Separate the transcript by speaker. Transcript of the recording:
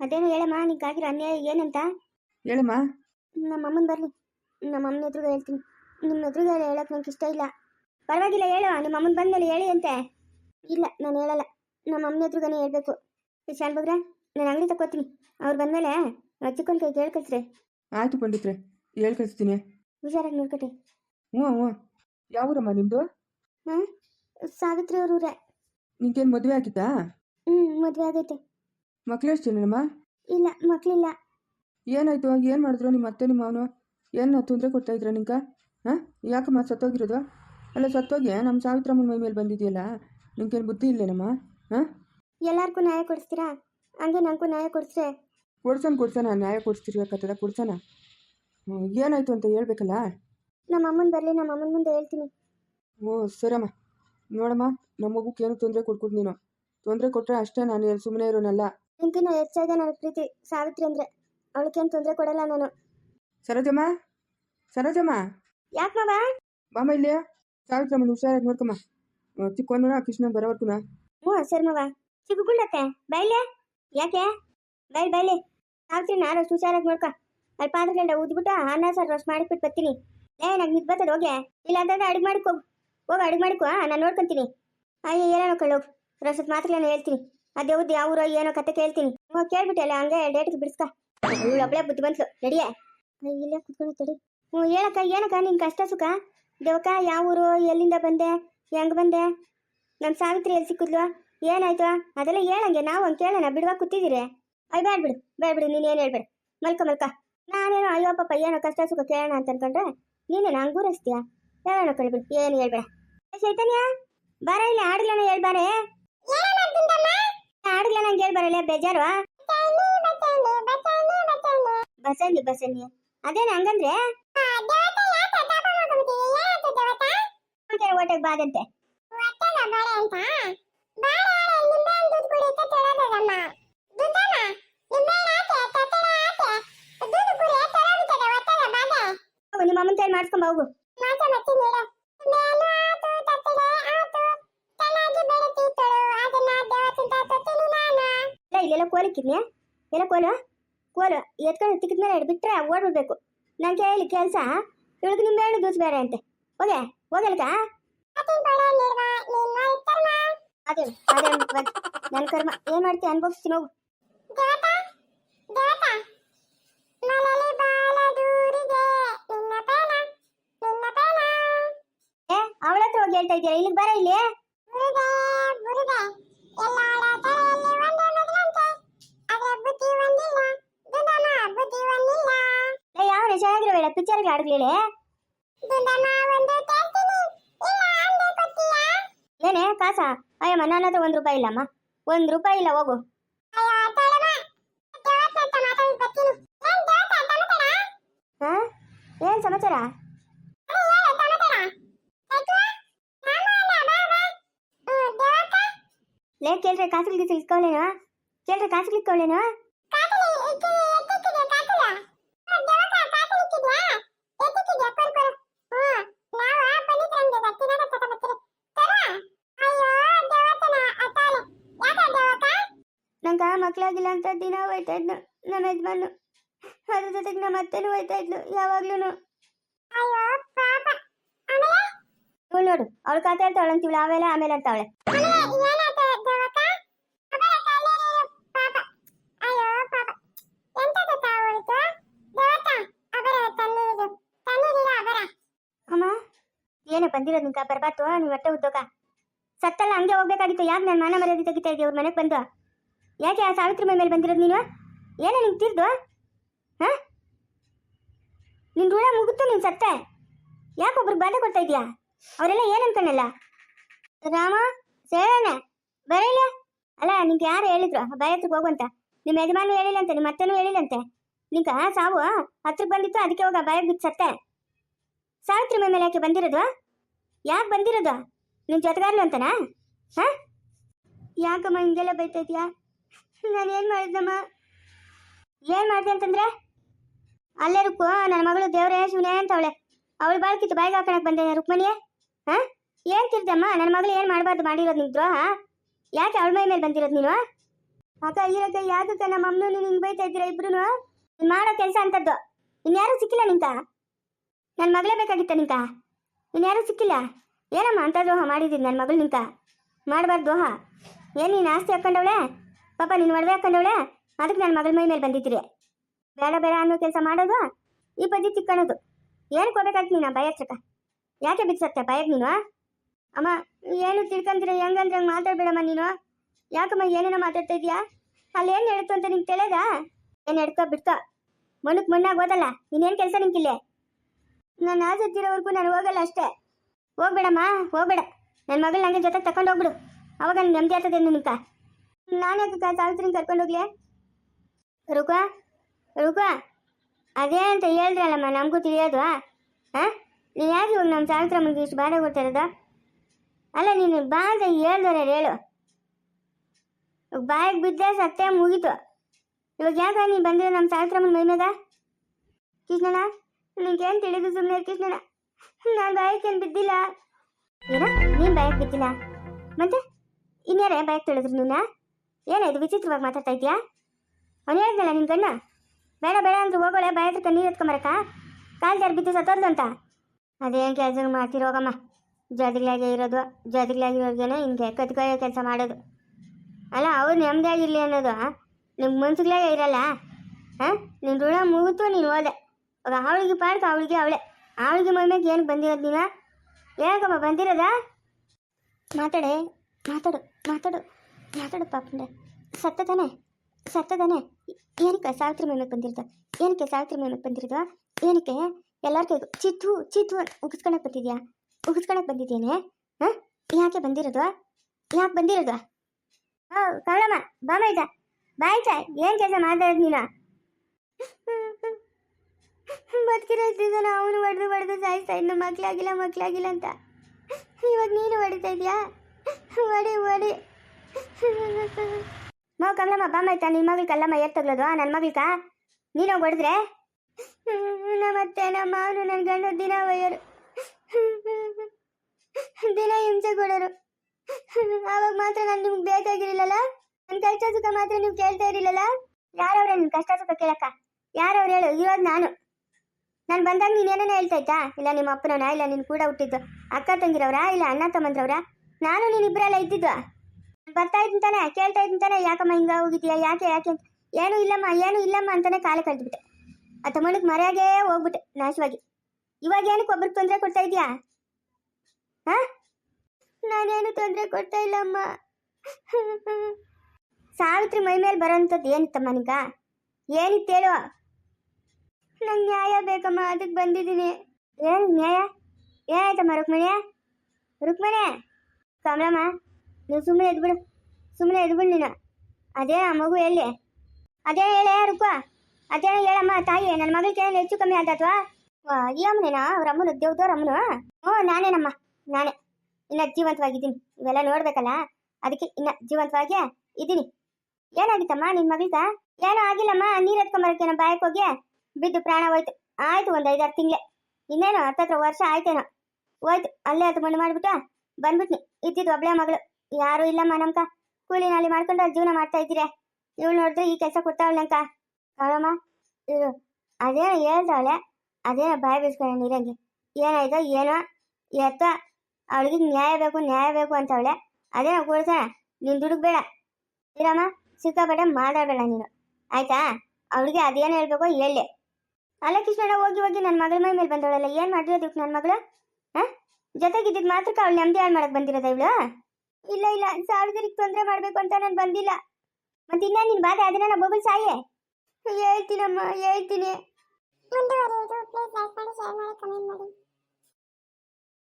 Speaker 1: ಅದೇನು ಹೇಳಮ್ಮ ನಿಂಗಾಗಿರೋ ಅನ್ಯಾಯ ಏನಂತ?
Speaker 2: ಹೇಳಮ್ಮ.
Speaker 1: ನಮ್ಮ ಅಮ್ಮನ ಬರಲಿ ನಮ್ಮ ಅಮ್ಮನ ಎದುರುಗ ಹೇಳ್ತೀನಿ. ನಿಮ್ಮ ಎದುರುಗ ಹೇಳಕ್ ನಂಗೆ ಇಷ್ಟ ಇಲ್ಲ. ಪರವಾಗಿಲ್ಲ ಹೇಳು ನಿಮ್ಮ ಅಮ್ಮನ ಬಂದ್ಮೇಲೆ ಹೇಳಿ ಅಂತೆ. ಇಲ್ಲ ನಾನು ಹೇಳಲ್ಲ. ನಮ್ಮ ಅಮ್ಮನ ಎದುರುಗನೇ ಹೇಳ್ಬೇಕು. ಶಾನ್ ಬಗ್ರೆ ನಾನು ಅಂಗಡಿ ತಗೋತೀನಿ ಅವ್ರು ಬಂದ್ಮೇಲೆ ಚಿಕ್ಕನ್ ಕೈ ಕೇಳ್ಕಳ್ಸ್ರಿ
Speaker 2: ಆಯ್ತು ಪಂಡಿತ್ರೆ ಹೇಳ್ ಕಳಿಸ್ತೀನಿ.
Speaker 1: ಹುಷಾರಾಗಿ ನೋಡ್ಕೊಟ್ಟಿ.
Speaker 2: ಹ್ಞೂ ಹ್ಞೂ. ಯಾವ ಊರಮ್ಮ ನಿಮ್ಮದು
Speaker 1: ಹಾಂ ಸಾವಿತ್ರಿ ಅವ್ರ ಊರೇ.
Speaker 2: ನಿಂಗೇನು ಮದುವೆ ಆಗಿತ್ತಾ?
Speaker 1: ಹ್ಞೂ ಮದುವೆ ಆಗೈತೆ.
Speaker 2: ಮಕ್ಳು ಎಷ್ಟು ಜನಮ್ಮ
Speaker 1: ಇಲ್ಲ ಮಕ್ಕಳಿಲ್ಲ
Speaker 2: ಏನಾಯ್ತು? ಏನು ಮಾಡಿದ್ರು ನಿಮ್ಮ ಅತ್ತೆ ನಿಮ್ಮ ಅವನು ಏನು ತೊಂದರೆ ಕೊಡ್ತಾ ಇದ್ರ ನಿಂಕ ಹಾಂ? ಯಾಕಮ್ಮ ಸತ್ತೋಗಿರೋದು? ಅಲ್ಲ ಸತ್ತೋಗಿ ನಮ್ಮ ಸಾವಿತ್ರಮ್ಮನ ಮೈ ಮೇಲೆ ಬಂದಿದೆಯಲ್ಲ ನಿಂಗೇನು ಬುದ್ಧಿ ಇಲ್ಲೇನಮ್ಮ? ಹಾಂ?
Speaker 1: ಎಲ್ಲರಿಗೂ ನ್ಯಾಯ ಕೊಡಿಸ್ತೀರಾ? ಹಂಗೆ ನನಗೂ ನ್ಯಾಯ ಕೊಡಿಸ್ರೆ.
Speaker 2: ಕೊಡ್ಸೋಣ ಕೊಡ್ಸೋಣ ನ್ಯಾಯ ಕೊಡಿಸ್ತಿರ್ಬೇಕತ್ತದ ಕೊಡ್ಸೋಣ ಏನಾಯ್ತು ಅಂತ ಹೇಳ್ಬೇಕಲ್ಲ?
Speaker 1: ನಮ್ಮ ಅಮ್ಮನ ಬರಲಿ ನಮ್ಮ ಅಮ್ಮನ ಮುಂದೆ ಹೇಳ್ತೀನಿ.
Speaker 2: ಓ ಸರಮ್ಮ. ನೋಡಮ್ಮ ನಮ್ಮ ಮಗುಗೆ ಏನು ತೊಂದರೆ ಕೊಡ್ಕೊಡ್ ನೀನು? ತೊಂದರೆ ಕೊಟ್ಟರೆ ಅಷ್ಟೇ ನಾನು ಸುಮ್ಮನೆ ಇರೋನಲ್ಲ?
Speaker 1: ನಿಮ್ಗಿನ್ನ ಹೆಚ್ಚಾಗ ನನ್ನ ಪ್ರೀತಿ ಸಾವಿತ್ರಿ ಅಂದರೆ. ಅವಳಿಗೇನು ತೊಂದರೆ ಕೊಡಲ್ಲ ನಾನು.
Speaker 2: ಸರೋಜಮ್ಮ? ಸರೋಜಮ್ಮ?
Speaker 1: ಯಾಕೆ ಮಾವ?
Speaker 2: ಬಾಮ ಇಲ್ಲಿ ಸಾವಿತ್ರಮ್ಮ ಹುಷಾರಾಗಿ ನೋಡ್ಕಮ್ಮ. ಚಿಕ್ಕವನ್ನ ಕೃಷ್ಣ ಬರೋವರ್ಗುನ?
Speaker 1: ಹ್ಞೂ ಸರಿ ಮಾವ. ಚಿಕ್ಕುಗುಂಡತ್ತೆ ಬೈಲೆ ಯಾಕೆ? ಬೈ ಬೈಲೆ. ಸಾವಿತ್ರಿ ನಾನು ಹುಷಾರಾಗಿ ನೋಡ್ಕ. ಅಲ್ಲಿ ಪಾತ್ರೆಗಂಡ ಉದ್ಬಿಟ್ಟು ಅನ್ನ ಸರ್ ರೋಸ್ಟ್ ಮಾಡಿಬಿಟ್ಟು ಬರ್ತೀನಿ. ಏ ನಂಗೆ ನಿದ್ ಬರ್ತದೆ ಹೋಗೆ ಇಲ್ಲ ಅಂತಂದ್ರೆ ಅಡುಗೆ ಮಾಡ್ಕೋ. ಹೋಗಿ ಅಡುಗೆ ಮಾಡ್ಕೋ ನಾನು ನೋಡ್ಕೊಂತೀನಿ. ಅಯ್ಯ ಏನೋ ನೋಡ್ಕೊಳ್ಳು ಹೋಗು ರಸದ ಮಾತ್ರ ಹೇಳ್ತೀನಿ. ಅದೇ ಉದ್ದು ಯಾವ ಊರೋ ಏನೋ ಕತೆ ಕೇಳ್ತೀನಿ. ಹ್ಞೂ ಕೇಳ್ಬಿಟ್ಟೆ ಅಲ್ಲ ಹಂಗೆ ಡೇಟ್ಗೆ ಬಿಡಿಸ್ಕ. ಇವಳು ಒಬ್ಳೆ ಬುದ್ಧಿ ಬಂತು ನಡಿಯೇ? ಇಲ್ಲೇ ಕುತ್ಕೊಂಡು ತಡಿ. ಹ್ಞೂ ಹೇಳಕ್ಕ ಏನಕ್ಕ ನಿನ್ ಕಷ್ಟ ಸುಖ? ದೇವಕ್ಕ ಯಾವ ಊರು ಎಲ್ಲಿಂದ ಬಂದೆ ಹೆಂಗ್ ಬಂದೆ? ನಮ್ಮ ಸಾವಿತ್ರಿ ಎಲ್ಲಿ ಸಿಕ್ಕಿದ್ಲು? ಏನಾಯ್ತು? ಅದೆಲ್ಲ ಹೇಳಂಗೆ ನಾವು ಹಂಗೆ ಕೇಳೋಣ ಬಿಡುವಾಗ ಕೂತಿದ್ದೀರಿ. ಅಯ್ಯ ಬೇಡ್ಬಿಡು ಬಿಡು ಬೇಡ ಬಿಡು ನೀನು ಏನು ಹೇಳ್ಬೇಡ. ಮಲ್ಕ ಮಲ್ಕ. ನಾನೇನೋ ಅಯ್ಯೋ ಪಾಪ ಏನೋ ಕಷ್ಟ ಸುಖ ಕೇಳೋಣ ಅಂತ ಅನ್ಕೊಂಡ್ರೆ ನೀನೇನು ಹಂಗೂರಿಸ್ತೀಯ ಹೇಳೋಣ ಕಳ್ಬಿಡು ಏನು ಹೇಳ್ಬೇಡ. ಏ ಚೈತನ್ಯ ಬಾರ ಇಲ್ಲಿ ಹಾಡ್ಗಳನ್ನ ಹೇಳ್ಬಾರೆ ಹಾಡ್ಗಳನ್ನ ಹೇಳಿ ಹೇಳ್ಬಾರಲ್ಲ ಬೇಜಾರು? ಬಸಣ್ಣಿ ಬಸಣ್ಣಿ ಅದೇ ಹಂಗಂದ್ರೆ? ಹೊಟ್ಟೆಗೆ ಬಾದಂತೆ. ನಿಮ್ಮ ಅಮ್ಮನ ಹೋಗು. ಇಲ್ಲೆಲ್ಲ ಕೋಲಿಕ್ಕಿದ್ನೆ ಎಲ್ಲ ಕೋಲು? ಕೋಲು ಎತ್ಕೊಂಡು ತಿಕ್ಕಿದ್ಮೇಲೆ ಬಿಟ್ರೆ ಓಡ್ಬಿಡ್ಬೇಕು. ನಾನು ಕೇಳಿ ಕೆಲಸ ಇವಳಿಗೆ ನಿಮ್ಮ ಹಣ್ಣು ದೂಸ್ ಬೇರೆ ಅಂತೆ. ಹೋಗೆ ಹೋಗಲ್ಕ ಅದೇ ಅದೇ ನನ್ನ ಕರ್ಮ. ಏನ್ ಮಾಡ್ತೀಯ ಅನ್ಭವಿಸ್ತೀನಿ ಹೋಗು ಏ ಅವಳ ಹತ್ರ ಹೋಗಿ ಹೇಳ್ತಾ ಇದೀಯ? ಇಲ್ಲಿಗೆ ಬರ ಇಲ್ಲಿ? ಚೆನ್ನಾಗಿರೋ ಬೇಡ ಪಿಕ್ಚರ್ಗೆ ಆಡ್ಲಿಲ್ಲ ಏನೇ ಕಾಸ ಅಯ್ಯಮ್ಮ ನನ್ನ ಹತ್ರ ಒಂದ್ ರೂಪಾಯಿ ಇಲ್ಲಮ್ಮ ಒಂದ್ ರೂಪಾಯಿ ಇಲ್ಲ ಹೋಗು ಹಾ ಏನ್ ಸಮಾಚಾರ ಲೇ ಕೇಳ್ರೆ ಕಾಸುಗಳು ಗೀಸಲು ಇಸ್ಕೊಳ್ಳೇನೋ ಕೇಳ್ರೆ ಕಾಸುಗಳು ಇಸ್ಕೊಳ್ಳೇನೋ ಮಕ್ಕಳಾಗಿಲ್ಲ ಅಂತ ದಿನ ಹೋಯ್ತಾ ಇದ್ನು ನಮ್ಮ ಯಜಮಾನು ಅದ್ರ ಜೊತೆಗೆ ನಮ್ಮ ಅತ್ತೆನೂ ಹೋಯ್ತಾ ಇದ್ಲು ಯಾವಾಗ್ಲೂ ಇವಳು ನೋಡು ಅವಳು ಕಾತ ಹೇಳ್ತಾವಳೆ ಅಂತೀವಳ ಆಮೇಲೆ ಆಮೇಲೆ ಅಂತಾವಳೆ ಅಮ್ಮ ಏನು ಬಂದಿರೋದು ನಿಂಕ ಬರ್ಬಾರ್ದು ನೀವು ಹೊಟ್ಟೆ ಉದ್ದೋಗ. ಸತ್ತಲ್ಲ ಹಂಗೆ ಹೋಗ್ಬೇಕಾಗಿತ್ತು. ಯಾಕೆ ನಾನು ಮಾನ ಮರ್ಯಾದೆ ತೆಗಿತಾ ಇದ್ದೀವಿ ಅವ್ರ ಮನೆಗೆ ಬಂದು? ಯಾಕೆ ಆ ಸಾವಿತ್ರಿ ಮೈ ಮೇಲೆ ಬಂದಿರೋದು ನೀನು? ಏನೇ ನಿಂಗೆ ತಿರ್ದು? ಹಾಂ? ನಿನ್ನ ಋಣ ಮುಗಿತು ನೀನು ಸತ್ತೆ. ಯಾಕೆ ಒಬ್ರಿಗೆ ಬಾಧೆ ಕೊಡ್ತಾ ಇದೀಯಾ ಅವರೆಲ್ಲ ಏನಂತಾನಲ್ಲ ರಾಮ ಸೇರಣ್ಣ ಬರೀಲ. ಅಲ್ಲ, ನಿಂಗೆ ಯಾರು ಹೇಳಿದ್ರು? ಭಯ ಹತ್ರಕ್ಕೆ ಹೋಗುವಂತ. ನಿಮ್ಮ ಯಜಮಾನು ಹೇಳಿಲ್ಲಂತೆ ನಿಮ್ಮ ಅತ್ತೆನೂ ಹೇಳಿಲ್ಲಂತೆ. ನಿಂಗೆ ಸಾವು ಹತ್ರಕ್ಕೆ ಬಂದಿತ್ತು, ಅದಕ್ಕೆ ಹೋಗ ಭಯ ಬಿದ್ದು ಸತ್ತೆ. ಸಾವಿತ್ರಿ ಮೈ ಮೇಲೆ ಯಾಕೆ ಬಂದಿರೋದು? ಯಾಕೆ ಬಂದಿರೋದು? ನಿನ್ ಜೊತೆಗಾರ್ಲು ಅಂತನಾ? ಹಾಂ? ಯಾಕಮ್ಮ ಹಿಂಗೆಲ್ಲ ಬೈತಾ ಇದೀಯಾ ನಾನು ಏನು ಮಾಡಿದ್ದಮ್ಮ ಏನು ಮಾಡಿದೆ ಅಂತಂದ್ರೆ? ಅಲ್ಲೇ ರುಕ್ಕು ನನ್ನ ಮಗಳು ದೇವ್ರೇ, ಶಿವನೇ ಅಂತವಳೆ ಅವಳು. ಬಾಳ್ಕಿತ್ತು ಬಾಯಿಗೆ ಹಾಕೊಳಕ್ ಬಂದೆ ರುಕ್ಮಣಿಯೇ ಹಾ? ಏನ್ ತಿರ್ದಮ್ಮ ನನ್ನ ಮಗಳು ಏನು ಮಾಡಬಾರ್ದು ಮಾಡಿರೋದು ನಿನ್ ದ್ರೋಹ? ಯಾಕೆ ಅವಳ ಮೈ ಮೇಲೆ ಬಂದಿರೋದು ನೀನು? ಅಕ್ಕ ಈರಕ್ಕ ಯಾಕಕ್ಕ ನಮ್ಮ ಅಮ್ಮನೂ ನಿಂಗೆ ಬೈತಾ ಇದ್ದೀರಾ ಇಬ್ರು ನೀನು ಮಾಡೋ ಕೆಲಸ ಅಂತದ್ದು. ಇನ್ಯಾರೂ ಸಿಕ್ಕಿಲ್ಲ ನಿಂತ? ನನ್ನ ಮಗಳೇ ಬೇಕಾಗಿತ್ತ ನಿಂತ? ಇನ್ಯಾರೂ ಸಿಕ್ಕಿಲ್ಲ? ಏನಮ್ಮ ಅಂತ ದ್ರೋಹ ಮಾಡಿದ್ದೀನಿ ನನ್ನ ಮಗಳು ನಿಂತ? ಮಾಡಬಾರ್ದು ದ್ರೋಹ? ಏನು ನೀನು ಆಸ್ತಿ ಹಾಕೊಂಡವಳೆ? ಪಾಪ ನೀನು ಒಡವೆ ಹಾಕೊಂಡವಳೆ ಅದಕ್ಕೆ ನನ್ನ ಮಗಳ ಮೈ ಮೇಲೆ ಬಂದಿದ್ದೀರಿ. ಬೇಡ ಬೇಡ ಅನ್ನೋ ಕೆಲಸ ಮಾಡೋದು, ಈ ಪದ್ಧತಿ ತಿಕ್ಕೊಳ್ಳೋದು ಏನು ಹೋಗ್ಬೇಕಾಗ್ತಿ ನೀನು ಭಯ ಚಕ ಯಾಕೆ ಬಿಡ್ಸತ್ತೆ ಭಯಕ್ಕೆ ನೀನು ಅಮ್ಮ, ಏನು ತಿಳ್ಕೊಂತೀರ ಹೆಂಗಂದ್ರೆ ಹಂಗೆ ಮಾತಾಡ್ಬೇಡಮ್ಮ ನೀನು. ಯಾಕಮ್ಮ ಏನೇನೋ ಮಾತಾಡ್ತಾ ಇದೀಯಾ? ಅಲ್ಲಿ ಏನು ಹೇಳ್ತು ಅಂತ ನಿಂಗೆ ತಿಳಿದ? ಏನು ಎಡ್ಕೋ ಬಿಡ್ಕೋ. ಮಣ್ಣಕ್ಕೆ ಮಣ್ಣಾಗಿ ಓದಲ್ಲ ನೀನೇನು ಕೆಲಸ ನಿಂಗಿಲ್ಲೇ ನಾನು ಆಸಕ್ತಿರೋವರೆಗೂ ನಾನು ಹೋಗಲ್ಲ ಅಷ್ಟೇ. ಹೋಗ್ಬೇಡಮ್ಮ, ಹೋಗ್ಬೇಡ. ನನ್ನ ಮಗಳು ನನಗೆ ಜೊತೆ ತಗೊಂಡು ಹೋಗ್ಬಿಡು. ಅವಾಗ ನೆಮ್ಮದಿ ಆಗ್ತದೆ ನಿನ್ಕ ನಾನು ಯಾಕೆ ಸಾವಿತ್ರಿನ ಕರ್ಕೊಂಡು ಹೋಗ್ಲಿ? ರುಕ ರುಕ ಅದೇ ಅಂತ ಹೇಳಿದ್ರಲ್ಲಮ್ಮ, ನಮಗೂ ತಿಳಿಯೋದು ಹಾಂ ನೀನು ಯಾಕೆ ಇವಾಗ ನಮ್ಮ ಸಾವಿತ್ರಮ್ಮನಿಗೆ ಇಷ್ಟು ಬಾಧೆ ಕೊಡ್ತಾ ಇರೋದು? ಅಲ್ಲ, ನೀನು ಬಾ ಅಂತ ಹೇಳ್ದವ್ರೆ, ಹೇಳು. ಬಾಯಿಗೆ ಬಿದ್ದೆ ಸತ್ಯ ಮುಗೀತು. ಇವಾಗ ಯಾಕೆ ನೀನು ಬಂದಿರೋ ನಮ್ಮ ಸಾವಿತ್ರಮ್ಮನ ಮೈನಾಗ ಕೃಷ್ಣಣ್ಣ ನಿನಗೇನು ತಿಳಿದು ಸುಮ್ಮನೆ ಕೃಷ್ಣಣ್ಣ ನಾನು ಬಾಯಕ್ಕೇನು ಬಿದ್ದಿಲ್ಲ. ಏನ, ನೀನು ಬಾಯಕ್ಕೆ ಬಿದ್ದಿಲ್ಲ. ಮತ್ತೆ, ಇನ್ಯಾರೇ ಬಾಯಕ್ಕೆ ತಿಳಿದ್ರು ನಿನ್ನ ಇದು ವಿಚಿತ್ರವಾಗಿ ಮಾತಾಡ್ತಾ ಇದೆಯಾ ಅವನು ಹೇಳಿದ್ನಲ್ಲ ನಿನ್ನ ಗಣ್ಣ ಬೇಡ ಬೇಡ ಅಂದ್ರೆ ಹೋಗೋಳೆ ಭಯ ಹತ್ರ ನೀರು ಎತ್ಕೊಂಬರಕ್ಕ? ಕಾಲು ಜಾರಿ ಬಿದ್ದು ಸತ್ತೋದ್ಲು ಅಂತ? ಅದೇನು ಕೆಲಸ ಮಾಡ್ತಿರೋಗಮ್ಮ ಜೊತೆಗ್ಲಾಗೆ ಇರೋದು, ಜೊತೆಗ್ಲಾಗಿರೋರ್ಗೇನೆ ಹಿಂಗೆ ಕತ್ಕೊಯ್ಯೋ ಕೆಲಸ ಮಾಡೋದು. ಅಲ್ಲ, ಅವ್ರು ನೆಮ್ಮದಿಯಾಗಿರಲಿ ಅನ್ನೋದು ನಿಮ್ಗೆ ಮನ್ಸುಗ್ಲಾಗೆ ಇರಲ್ಲ ಹಾಂ ನಿನ್ ಋಣ ಮುಗಿತು, ನೀನು ಹೋದೆ. ಅವಾಗ ಅವಳಿಗೆ ಪಾಡ್ಕ, ಅವಳಿಗೆ ಅವಳೆ. ಅವಳಿಗೆ ಮೈಮೇಲೆ ಏನು ಬಂದಿರೋದು ನೀನು? ಹೇಳಕಮ್ಮ ಬಂದಿರೋದಾ? ಮಾತಾಡೆ, ಮಾತಾಡು ಮಾತಾಡು. ಮಾತಾಡು ಪಾಪಂಡೆ. ಸತ್ತ ತಾನೆ ಸತ್ತ ಏನಕ್ಕೆ ಸಾವಿತ್ರಿ ಮೇಮಕ್ಕೆ ಬಂದಿರ್ದ? ಏನಕ್ಕೆ ಸಾವಿತ್ರಿ ಮೇಮಕ್ಕೆ ಬಂದಿರೋದು? ಏನಕ್ಕೆ? ಎಲ್ಲರ ಕೈಗೂ ಚಿತ್ತು ಚಿತ್ತು ಉಗಿಸ್ಕೊಳಕ್ ಬಂದಿದ್ಯಾ? ಉಗಿಸ್ಕೊಳಕ್ಕೆ ಬಂದಿದ್ದೇನೆ? ಹಾಂ? ಯಾಕೆ ಬಂದಿರೋದು? ಯಾಕೆ ಬಂದಿರೋದು? ಹಾಂ ಕವಳಮ್ಮ ಬಾಯ್ ಬಾಯ್ತ ಏನು ಕೆಲಸ ಮಾತಾಡೋದು ನೀನು? ಅವನು ಹೊಡೆದು ಹೊಡೆದು ಸಾಯಿಸ್ತಾ ಇದ್ನು. ಮಕ್ಕಳಾಗಿಲ್ಲ ಮಕ್ಕಳಾಗಿಲ್ಲ ಅಂತ. ಇವಾಗ ನೀನು ಹೊಡಿತಾ ಇದೆಯಾ? ಹೊಡಿ ಹೊಡಿ. ಮಾವು ಕಮಲಮ್ಮ ಬಾಮಾಯ್ತಾ ನಿನ್ನ ಮಗಳಿಗೆ ಕಲ್ಲಮ್ಮ ಏರ್ ತಗ್ಲೋದು ನನ್ನ ಮಗಳಿಗ ನೀನು ಹೊಡೆದ್ರೆ? ನಮ್ಮತ್ತೆ ನಮ್ಮ ಮಾವನು ನನ್ನ ಗಂಡ ದಿನ ಒಯ್ಯೋರು. ದಿನ ಹಿಂಸೆ ಕೊಡೋರು. ಆವಾಗ ಮಾತ್ರ ನಾನು ನಿಮ್ಗೆ ಬೇಕಾಗಿರಲಿಲ್ಲಲ್ಲ? ನನ್ನ ಕಷ್ಟ ಸುಖ ಮಾತ್ರ ನೀವು ಕೇಳ್ತಾ ಇರಲಿಲ್ಲಲ್ಲ? ಯಾರವ್ರೆ ನಿನ್ನ ಕಷ್ಟ ಸುಖ ಕೇಳಕ್ಕ? ಯಾರವ್ರು ಹೇಳು? ಇರೋದು ನಾನು. ನಾನು ಬಂದಾಗ ನೀನೇನೇನೋ ಹೇಳ್ತಾ ಇತ್ತಾ ಇಲ್ಲ ನಿಮ್ಮ ಅಪ್ಪನವನ, ಇಲ್ಲ ನಿನ್ನ ಕೂಡ ಹುಟ್ಟಿದ್ದು ಅಕ್ಕ ತಂಗಿರವ್ರಾ, ಇಲ್ಲ ಅಣ್ಣ ತಮ್ಮಂದ್ರವ್ರಾ. ನಾನು ನೀನಿಬ್ಬರೆಲ್ಲ ಇದ್ದಿದ್ದು. ಬರ್ತಾ ಇದ್ದಂತಾನೆ ಕೇಳ್ತಾ ಇದ್ದಂತಾನೆ ಯಾಕಮ್ಮ ಹಿಂಗ ಹೋಗಿದ್ಯಾ ಯಾಕೆ ಯಾಕೆ ಏನು ಇಲ್ಲಮ್ಮ ಏನು ಇಲ್ಲಮ್ಮ ಅಂತಾನೆ ಕಾಲ ಕಳೆದ್ಬಿಟ್ಟೆ. ಆ ತಮ್ಮನಿಗೆ ಮರ್ಯಾಗೇ ಹೋಗ್ಬಿಟ್ಟೆ, ನಾಶವಾಗಿ. ಇವಾಗ ಏನಕ್ಕೆ ಒಬ್ರಿಗೆ ತೊಂದರೆ ಕೊಡ್ತಾ ಇದೀಯಾ ಹಾ? ನಾನೇನು ತೊಂದರೆ ಕೊಡ್ತಾ ಇಲ್ಲಮ್ಮ. ಸಾವಿತ್ರಿ ಮೈ ಮೇಲೆ ಬರೋಂಥದ್ದು ಏನಿತ್ತಮ್ಮ ನಿಂಗ ಹೇಳು. ನಂಗೆ ನ್ಯಾಯ ಬೇಕಮ್ಮ, ಅದಕ್ಕೆ ಬಂದಿದ್ದೀನಿ. ಏನು ನ್ಯಾಯ? ಏನಾಯ್ತಮ್ಮ ರುಕ್ಮಣಿಯ ರುಕ್ಮಣಿ? ಕಮಲಮ್ಮ? ನೀವು ಸುಮ್ಮನೆ ಎದ್ಬಿಡು ಸುಮ್ಮನೆ ಎದ್ಬಿಡು ನೀನು. ಅದೇ ಆ ಮಗು ಎಲ್ಲಿ? ಅದೇ ಹೇಳೇ ರುಕ್ಕ ಅದೇ ಹೇಳಮ್ಮ ತಾಯಿ ನನ್ನ ಮಗಳಿಗೆ ಹೆಚ್ಚು ಕಮ್ಮಿ ಆದತ್ವಾ ಈ ಅಮ್ಮನೇನಾ? ಅವ್ರ ಅಮ್ಮನ ದೇವ್ದವ್ರ ಅಮ್ಮನು? ಓ, ನಾನೇನಮ್ಮ. ನಾನೇ. ಇನ್ನ ಜೀವಂತವಾಗಿದ್ದೀನಿ. ಇವೆಲ್ಲ ನೋಡ್ಬೇಕಲ್ಲ? ಅದಕ್ಕೆ ಇನ್ನ ಜೀವಂತವಾಗಿ ಇದ್ದೀನಿ. ಏನಾಗಿತ್ತಮ್ಮ ನಿನ್ನ ಮಗಳಿಗ? ಏನೋ ಆಗಿಲ್ಲಮ್ಮ. ನೀರು ಎತ್ಕೊಂಬರಕ್ಕೆ ನಮ್ಮ ಬಾಯಕ್ ಹೋಗಿ ಬಿದ್ದು ಪ್ರಾಣ ಹೋಯ್ತು. ಆಯ್ತು ಒಂದ್ ಐದಾರು ತಿಂಗ್ಳೆ. ಇನ್ನೇನು ಹತ್ತತ್ರ ವರ್ಷ ಆಯ್ತೇನೋ. ಹೋಯ್ತು. ಅಲ್ಲೇ ಅದು ಮಣ್ಣು ಮಾಡ್ಬಿಟ್ಟ ಬಂದ್ಬಿಟ್ನಿ. ಇದ್ದಿದ್ದು ಒಬ್ಳೆ ಮಗಳು. ಯಾರು ಇಲ್ಲಮ್ಮ ನಮ್ಕ ಕೂಲಿ ನಾಲಿ ಮಾಡ್ಕೊಂಡು ಅಲ್ಲಿ ಜೀವನ ಮಾಡ್ತಾ ಇದ್ದೀರಿ. ಇವಳು ನೋಡಿದ್ರೆ ಈ ಕೆಲಸ ಕೊಡ್ತಾವಳಂಕ ಅವಳಮ್ಮ ಇರು ಅದೇನೋ ಹೇಳ್ತಾವಳೆ ಅದೇನೋ ಬಾಯಿ ಬಿಸ್ಕೊಂಡು ನೀರಂಗೆ. ಏನಾಯ್ತೋ ಏನೋ, ಎತ್ತ, ಅವಳಿಗೆ ನ್ಯಾಯ ಬೇಕು ನ್ಯಾಯ ಬೇಕು ಅಂತವಳೆ. ಅದೇನೋ ಕೊಡ್ತಾನೆ ನೀನು ದುಡುಕ್ಬೇಡ. ಇರಮ್ಮ, ಸಿಕ್ಕಾಪಟ್ಟೆ ಮಾತಾಡಬೇಡ ನೀನು. ಆಯ್ತಾ? ಅವಳಿಗೆ ಅದೇನು ಹೇಳ್ಬೇಕು ಹೇಳಿ. ಅಲ್ಲ ಕೃಷ್ಣಣ್ಣ ಹೋಗಿ ಹೋಗಿ ನನ್ನ ಮಗಳ ಮೈ ಮೇಲೆ ಬಂದವಳಲ್ಲ, ಏನು ಮಾಡಿರೋದಕ್ಕೆ ನನ್ನ ಮಗಳು? ಹಾಂ? ಜೊತೆಗಿದ್ದಿದ್ದು ಮಾತ್ರಕ್ಕೆ ಅವಳು ನೆಮ್ಮದಿ ಹಾಳು ಮಾಡಕ್ಕೆ ಬಂದಿರೋದ ಇವಳು? ಇಲ್ಲ ಇಲ್ಲ ಸಾರ್ವಜನಿಕ ತೊಂದರೆ ಮಾಡಬೇಕು ಅಂತ ನಾನು ಬಂದಿಲ್ಲ. ಮತ್ತೆ ಇನ್ನ ನಿನ್ನ ಬಾಧೆ, ಅದನ್ನ ಬೊಗಲ್ ಸಾಯೇ. ಹೇಳ್ತೀನಮ್ಮ, ಹೇಳ್ತೀನಿ.
Speaker 3: ಮುಂದುವರಿಯುವುದು ಪ್ಲೀಸ್ ಲೈಕ್ ಮಾಡಿ ಶೇರ್ ಮಾಡಿ ಕಮೆಂಟ್ ಮಾಡಿ.